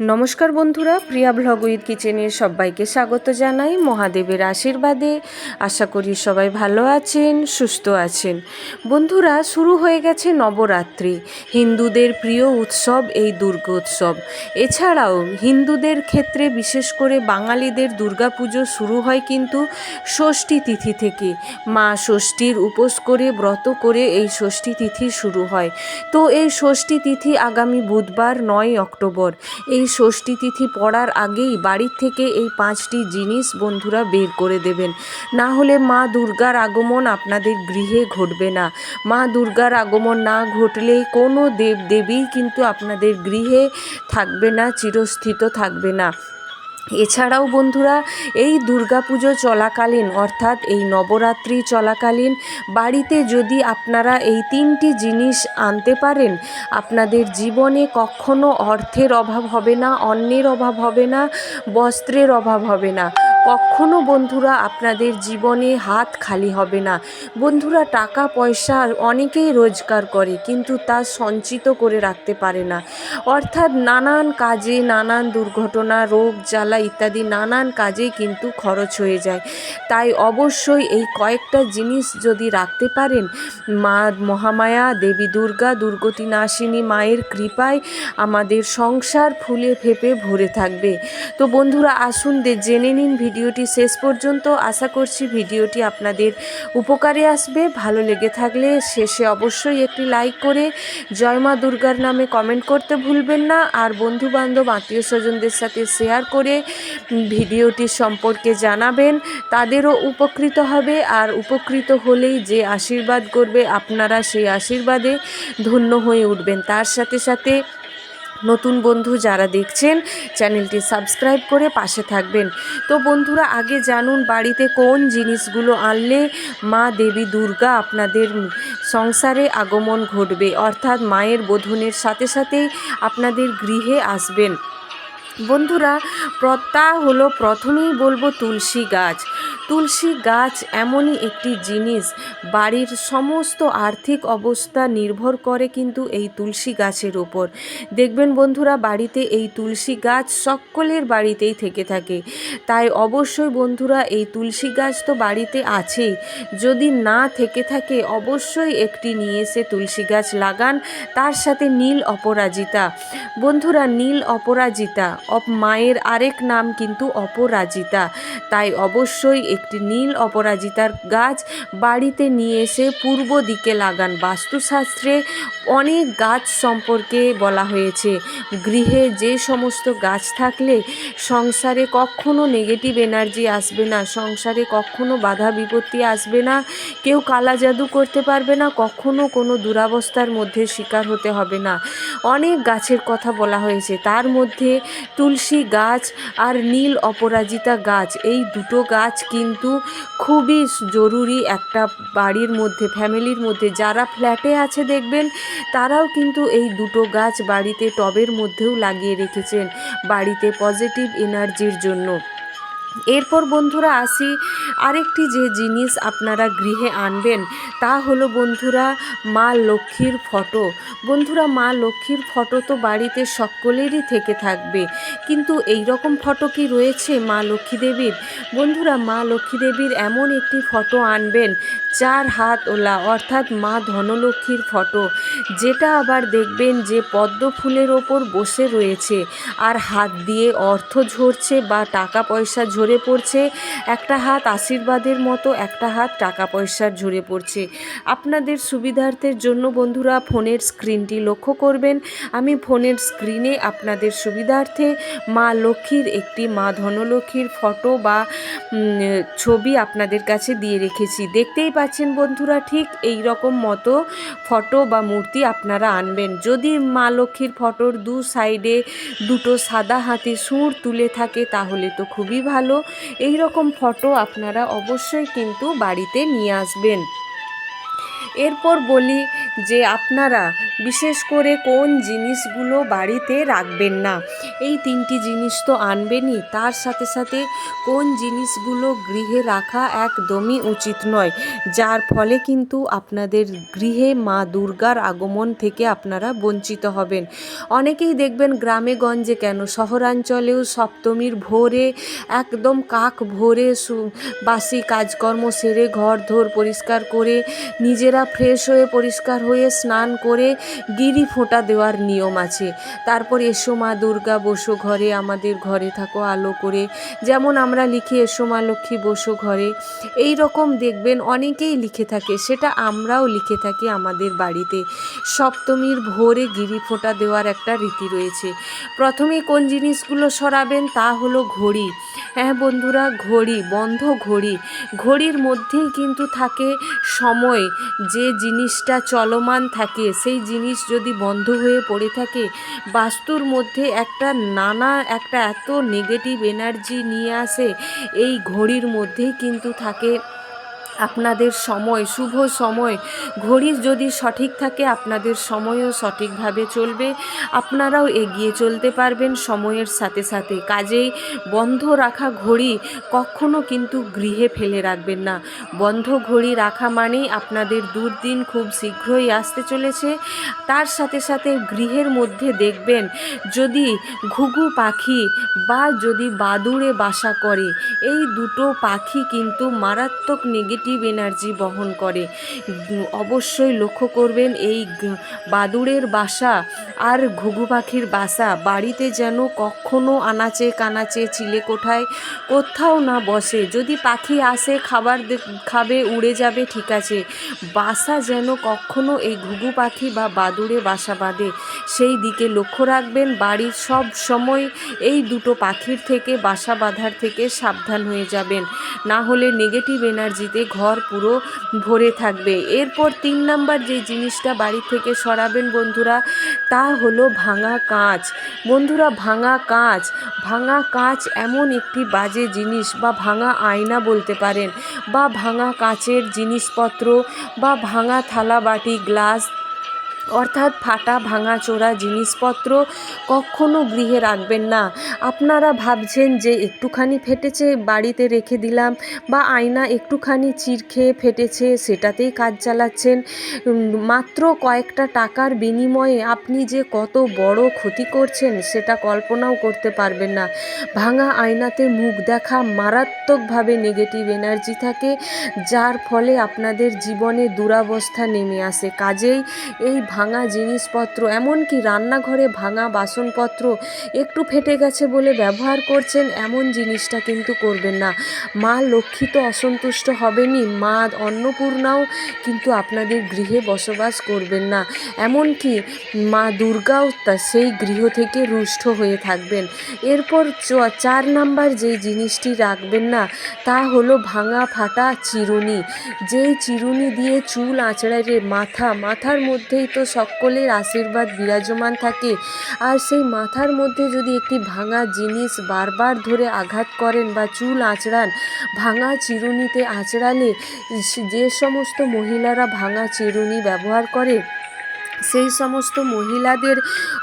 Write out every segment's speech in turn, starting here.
নমস্কার বন্ধুরা, প্রিয়া blog with কিচেনের সবাইকে স্বাগত জানাই মহাদেবের আশীর্বাদে। আশা করি সবাই ভালো আছেন, সুস্থ আছেন। বন্ধুরা, শুরু হয়ে গেছে নবরাত্রি, হিন্দুদের প্রিয় উৎসব এই দুর্গোৎসব এছাড়াও হিন্দুদের ক্ষেত্রে বিশেষ করে বাঙালিদের দুর্গাপুজো শুরু হয় কিন্তু ষষ্ঠী তিথি থেকে। মা ষষ্ঠীর উপোস করে, ব্রত করে এই ষষ্ঠী তিথি শুরু হয়। তো এই ষষ্ঠী তিথি আগামী বুধবার, নয় অক্টোবর, এই ষষ্ঠী তিথি পড়ার আগেই বাড়ির থেকে এই পাঁচটি জিনিস বন্ধুরা বের করে দেবেন। না হলে মা দুর্গার আগমন আপনাদের গৃহে ঘটবে না। মা দুর্গার আগমন না ঘটলে কোনো দেব দেবী কিন্তু আপনাদের গৃহে থাকবে না, চিরস্থিত থাকবে না। এছাড়াও বন্ধুরা, এই দুর্গাপুজো চলাকালীন, অর্থাৎ এই নবরাত্রি চলাকালীন, বাড়িতে যদি আপনারা এই তিনটি জিনিস আনতে পারেন, আপনাদের জীবনে কখনো অর্থের অভাব হবে না অন্যের অভাব হবে না, বস্ত্রের অভাব হবে না। কখনো বন্ধুরা আপনাদের জীবনে হাত খালি হবে না। বন্ধুরা টাকা, পয়সা অনেকেই রোজগার করে, কিন্তু তা সঞ্চিত করে রাখতে পারে না। অর্থাৎ নানান কাজে নানান দুর্ঘটনা, রোগ, জ্বালা ইত্যাদি নানান কাজে কিন্তু খরচ হয়ে যায়। তাই অবশ্যই এই কয়েকটা জিনিস যদি রাখতে পারেন, মা মহামায়া, দেবী দুর্গা দুর্গতি নাশিনী মায়ের কৃপায় আমাদের সংসার ফুলে ফেপে ভরে থাকবে। তো বন্ধুরা, আসুন দে, জেনে নিন ভিডিওটি শেষ পর্যন্ত আশা করছি ভিডিওটি আপনাদের উপকারে আসবে। ভালো লেগে থাকলে শেষে অবশ্যই একটি লাইক করে জয় মা দুর্গার নামে কমেন্ট করতে ভুলবেন না। আর বন্ধু বান্ধব আত্মীয় স্বজনদের সাথে শেয়ার করে ভিডিওটি সম্পর্কে জানাবেন। তাদেরও উপকৃত হবে। আর উপকৃত হলেই যে আশীর্বাদ করবে আপনারা সেই আশীর্বাদে ধন্য হয়ে উঠবেন। তার সাথে সাথে নতুন বন্ধু যারা দেখছেন, চ্যানেলটি সাবস্ক্রাইব করে পাশে থাকবেন। তো বন্ধুরা, আগে জানুন বাড়িতে কোন জিনিসগুলো আনলে মা দেবী দুর্গা আপনাদের সংসারে আগমন ঘটবে, অর্থাৎ মায়ের বোধনের সাথে সাথেই আপনাদের গৃহে আসবেন। বন্ধুরা, প্রত্যা হলো প্রথমেই বলব তুলসী গাছ। তুলসী গাছ এমনই একটি জিনিস, বাড়ির সমস্ত আর্থিক অবস্থা নির্ভর করে কিন্তু এই তুলসী গাছের ওপর দেখবেন বন্ধুরা, বাড়িতে এই তুলসী গাছ সকলের বাড়িতেই থেকে থাকে। তাই অবশ্যই বন্ধুরা, এই তুলসী গাছ তো বাড়িতে আছেই। যদি না থেকে থাকে, অবশ্যই একটি নিয়ে এসে তুলসী গাছ লাগান, তার সাথে নীল অপরাজিতা। বন্ধুরা, নীল অপরাজিতা অপ মায়ের আরেক নাম কিন্তু অপরাজিতা। তাই অবশ্যই একটি নীল অপরাজিতার গাছ বাড়িতে নিয়ে এসে পূর্ব দিকে লাগান। বাস্তুশাস্ত্রে অনেক গাছ সম্পর্কে বলা হয়েছে। গৃহে যে সমস্ত গাছ থাকলে সংসারে কখনো নেগেটিভ এনার্জি আসবে না, সংসারে কখনো বাধা বিপত্তি আসবে না, কেউ কালা জাদু করতে পারবে না, কখনো কোনো দুরাবস্থার মধ্যে শিকার হতে হবে না। অনেক গাছের কথা বলা হয়েছে। তার মধ্যে তুলসী গাছ আর নীল অপরাজিতা গাছ। এই দুটো গাছ কিন্তু খুবই জরুরি একটা বাড়ির মধ্যে, ফ্যামিলির মধ্যে। যারা ফ্ল্যাটে আছে দেখবেন, তারাও কিন্তু এই দুটো গাছ বাড়িতে টবের মধ্যেও লাগিয়ে রেখেছেন, বাড়িতে পজিটিভ এনার্জির জন্য। এরপর বন্ধুরা আসি আরেকটি যে জিনিস আপনারা গৃহে আনবেন, তা হলো বন্ধুরা মা লক্ষ্মীর ফটো। বন্ধুরা, মা লক্ষ্মীর ফটো তো বাড়িতে সকলেরই থেকে থাকবে, কিন্তু এই রকম ফটো কি রয়েছে মা লক্ষ্মী দেবীর বন্ধুরা, মা লক্ষ্মী দেবীর এমন একটি ফটো আনবেন, চার হাত ওলা, অর্থাৎ মা ধনলক্ষ্মীর ফটো, যেটা আবার দেখবেন যে পদ্ম ফুলের ওপর বসে রয়েছে, আর হাত দিয়ে অর্থ ঝরছে বা টাকা পয়সা ঝরে পড়ছে। একটা হাত আশীর্বাদের মতো, একটা হাত টাকা পয়সার ঝরে পড়ছে। আপনাদের সুবিধার্থের জন্য বন্ধুরা ফোনের স্ক্রিনটি লক্ষ্য করবেন। আমি ফোনের স্ক্রিনে আপনাদের সুবিধার্থে মা লক্ষ্মীর একটি মা ধনলক্ষ্মীর ফটো বা ছবি আপনাদের কাছে দিয়ে রেখেছি। দেখতেই পাচ্ছেন বন্ধুরা ঠিক এই রকম মতো ফটো বা মূর্তি আপনারা আনবেন। যদি মা লক্ষ্মীর ফটোর দু সাইডে দুটো সাদা হাতে সুর তুলে থাকে, তাহলে তো খুবই ভালো। এই রকম ফটো আপনারা অবশ্যই কিন্তু বাড়িতে নিয়ে আসবেন। এরপর বলি যে আপনারা বিশেষ করে কোন জিনিসগুলো বাড়িতে রাখবেন না, এই তিনটি জিনিস তো আনবেনই। তার সাথে সাথে কোন জিনিসগুলো গৃহে রাখা একদমই উচিত নয়, যার ফলে কিন্তু আপনাদের গৃহে মা দুর্গার আগমন থেকে আপনারা বঞ্চিত হবেন। অনেকেই দেখবেন গ্রামে গঞ্জে কেন? শহরাঞ্চলেও সপ্তমীর ভোরে একদম কাক ভোরে বাসি কাজকর্ম সেরে ঘর ধর পরিষ্কার করে নিজেরা ফ্রেশ হয়ে পরিষ্কার হয়ে স্নান করে গিরি ফোঁটা দেওয়ার নিয়ম আছে। তারপর এসো মা দুর্গা, বসো ঘরে, আমাদের ঘরে থাকো, আলো করে। যেমন আমরা লিখি, এসো মা লক্ষ্মী, বসো ঘরে। এই রকম দেখবেন অনেকেই লিখে থাকে, সেটা আমরাও লিখে থাকি আমাদের বাড়িতে। সপ্তমীর ভোরে গিরি ফোঁটা দেওয়ার একটা রীতি রয়েছে। প্রথমে কোন জিনিসগুলো সরাবেন তা হলো ঘড়ি। হ্যাঁ বন্ধুরা, ঘড়ি, বন্ধ ঘড়ি। ঘড়ির মধ্যেই কিন্তু থাকে সময় যে জিনিসটা চলমান থাকে, সেই জিনিস যদি বন্ধ হয়ে পড়ে থাকে, বাস্তুর মধ্যে একটা নানা, একটা এত নেগেটিভ এনার্জি নিয়ে আসে, এই ঘড়ির মধ্যেই কিন্তু থাকে আপনাদের সময়, শুভ সময়। ঘড়ির যদি সঠিক থাকে, আপনাদের সময়ও সঠিকভাবে চলবে। আপনারাও এগিয়ে চলতে পারবেন সময়ের সাথে সাথে। কাজেই বন্ধ রাখা ঘড়ি কখনো কিন্তু গৃহে ফেলে রাখবেন না। বন্ধ ঘড়ি রাখা মানেই আপনাদের দুর্দিন খুব শীঘ্রই আসতে চলেছে। তার সাথে সাথে গৃহের মধ্যে দেখবেন, যদি ঘুঘু পাখি বা যদি বাদুড়ে বাসা করে, এই দুটো পাখি কিন্তু মারাত্মক নেগেটিভ এনার্জি বহন করে। অবশ্যই লক্ষ্য করবেন এই বাদুড়ের বাসা আর ঘুঘু পাখির বাসা। বাড়িতে যেন কখনো আনাচে কানাচে চিলে কোঠায় কোথাও না বসে। যদি পাখি আসে, খাবার খাবে, উড়ে যাবে, ঠিক আছে। বাসা যেন কখনো এই ঘুঘু পাখি বা বাদুড়ে বাসা বাঁধে। সেই দিকে লক্ষ্য রাখবেন, বাড়ির সব সময় এই দুটো পাখির থেকে, বাসা বাঁধার থেকে সাবধান হয়ে যাবেন। না হলে নেগেটিভ এনার্জিতে ঘর পুরো ভরে থাকবে। এরপর তিন নাম্বার যে জিনিসটা বাড়ি থেকে সরাবেন বন্ধুরা, তা হলো ভাঙা কাঁচ। বন্ধুরা, ভাঙা কাঁচ। ভাঙা কাঁচ এমন একটি বাজে জিনিস বা ভাঙা আয়না বলতে পারেন, বা ভাঙা কাঁচের জিনিসপত্র, বা ভাঙা থালা বাটি গ্লাস অর্থাৎ ফাটা ভাঙাচোরা জিনিসপত্র কখনো গৃহে রাখবেন না। আপনারা ভাবছেন যে একটুখানি ফেটেছে, বাড়িতে রেখে দিলাম বা আয়না একটুখানি চির খেয়ে ফেটেছে, সেটাতেই কাজ চালাচ্ছেন। মাত্র কয়েকটা টাকার বিনিময়ে আপনি যে কত বড় ক্ষতি করছেন, সেটা কল্পনাও করতে পারবেন না। ভাঙা আয়নাতে মুখ দেখা মারাত্মকভাবে নেগেটিভ এনার্জি থাকে, যার ফলে আপনাদের জীবনে দুরাবস্থা নেমে আসে। কাজেই এই ভাঙা জিনিসপত্র, এমনকি রান্নাঘরে ভাঙা বাসনপত্র একটু ফেটে গেছে বলে ব্যবহার করছেন, এমন জিনিসটা কিন্তু করবেন না। মা লক্ষ্মী তো অসন্তুষ্ট হবেনই, মা অন্নপূর্ণাও কিন্তু আপনাদের গৃহে বসবাস করবেন না। এমনকি মা দুর্গাও সেই গৃহ থেকে রুষ্ট হয়ে থাকবেন। এরপর চার নাম্বার যেই জিনিসটি রাখবেন না, তা হলো ভাঙা ফাটা চিরুনি। যেই চিরুনি দিয়ে চুল আঁচড়ারে মাথা, মাথার মধ্যেই তো সকলের আশীর্বাদ বিরাজমান থাকে। আর সেই মাথার মধ্যে যদি একটি ভাঙা জিনিস বারবার ধরে আঘাত করেন বা চুল আঁচড়ান, ভাঙা চিরুনিতে আঁচড়ালে, যে সমস্ত মহিলারা ভাঙা চিরুনি ব্যবহার করে সেই সমস্ত মহিলাদের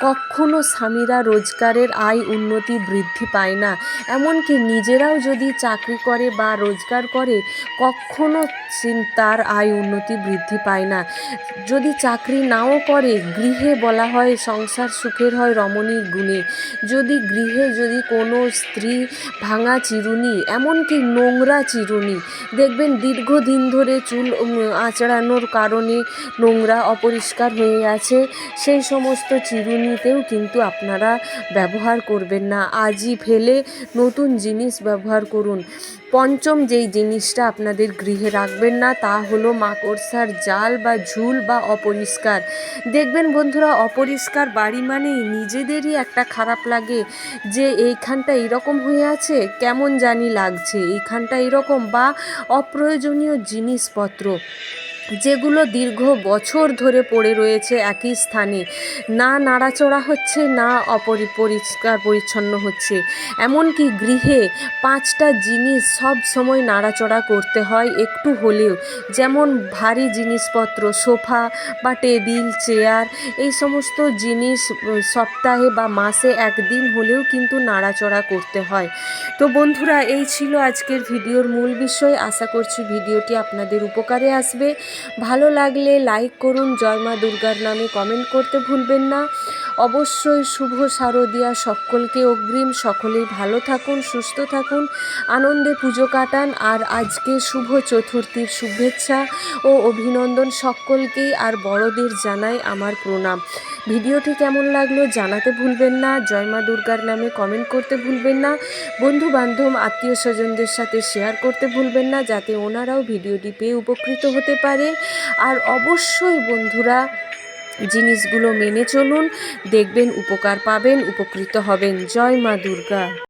কখনো স্বামীরা রোজগারের আয় উন্নতি বৃদ্ধি পায় না। এমনকি নিজেরাও যদি চাকরি করে বা রোজগার করে, কখনো তার আয় উন্নতি বৃদ্ধি পায় না। যদি চাকরি নাও করে, গৃহে বলা হয় সংসার সুখের হয় রমণীর গুণে। যদি গৃহে যদি কোনো স্ত্রী ভাঙা চিরুনি, এমনকি নোংরা চিরুনি, দেখবেন দীর্ঘদিন ধরে চুল আঁচড়ানোর কারণে নোংরা, অপরিষ্কার হয়ে আছে। সেই সমস্ত চিরুনিতেও কিন্তু আপনারা ব্যবহার করবেন না। আজই ফেলে নতুন জিনিস ব্যবহার করুন। পঞ্চম যেই জিনিসটা আপনাদের গৃহে রাখবেন না, তা হলো মাকড়সার জাল বা ঝুল বা অপরিষ্কার। দেখবেন বন্ধুরা, অপরিষ্কার বাড়ি মানেই নিজেদেরই একটা খারাপ লাগে যে এইখানটা এরকম হয়ে আছে, কেমন জানি লাগছে। এইখানটা এরকম বা অপ্রয়োজনীয় জিনিসপত্র। যেগুলো দীর্ঘ বছর ধরে পড়ে রয়েছে একই স্থানে। না নাড়াচড়া হচ্ছে, না অপরি পরিষ্কার পরিচ্ছন্ন হচ্ছে। এমনকি গৃহে পাঁচটা জিনিস সব সময় নাড়াচড়া করতে হয় একটু হলেও। যেমন ভারী জিনিসপত্র, সোফা বা টেবিল, চেয়ার, এই সমস্ত জিনিস সপ্তাহে বা মাসে একদিন হলেও কিন্তু নাড়াচড়া করতে হয়। তো বন্ধুরা, এই ছিল আজকের ভিডিওর মূল বিষয়। আশা করছি ভিডিওটি আপনাদের উপকারে আসবে। ভালো লাগলে লাইক করুন জয় মা দুর্গার নামে কমেন্ট করতে ভুলবেন না। অবশ্যই শুভ শারদিয়া সকলকে অগ্রিম। সকলেই ভালো থাকুন, সুস্থ থাকুন, আনন্দে পুজো কাটান। আর আজকে শুভ চতুর্থীর শুভেচ্ছা ও অভিনন্দন সকলকেই আর বড়দের জানাই আমার প্রণাম। ভিডিওটি কেমন লাগল জানাতে ভুলবেন না, জয় মা দুর্গার নামে কমেন্ট করতে ভুলবেন না বন্ধু বান্ধব আত্মীয় স্বজনদের সাথে শেয়ার করতে ভুলবেন না, যাতে ওনারাও ভিডিওটি পেয়ে উপকৃত হতে পারে। আর অবশ্যই বন্ধুরা, জিনিসগুলো মেনে চলুন, দেখবেন, উপকার পাবেন, উপকৃত হবেন। জয় মা দুর্গা।